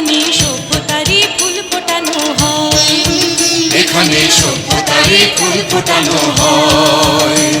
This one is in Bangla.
এখানে সভ্যতারই ফুল ফোটানো হয়। এখানে সভ্যতারই ফুল ফোটানো হয়।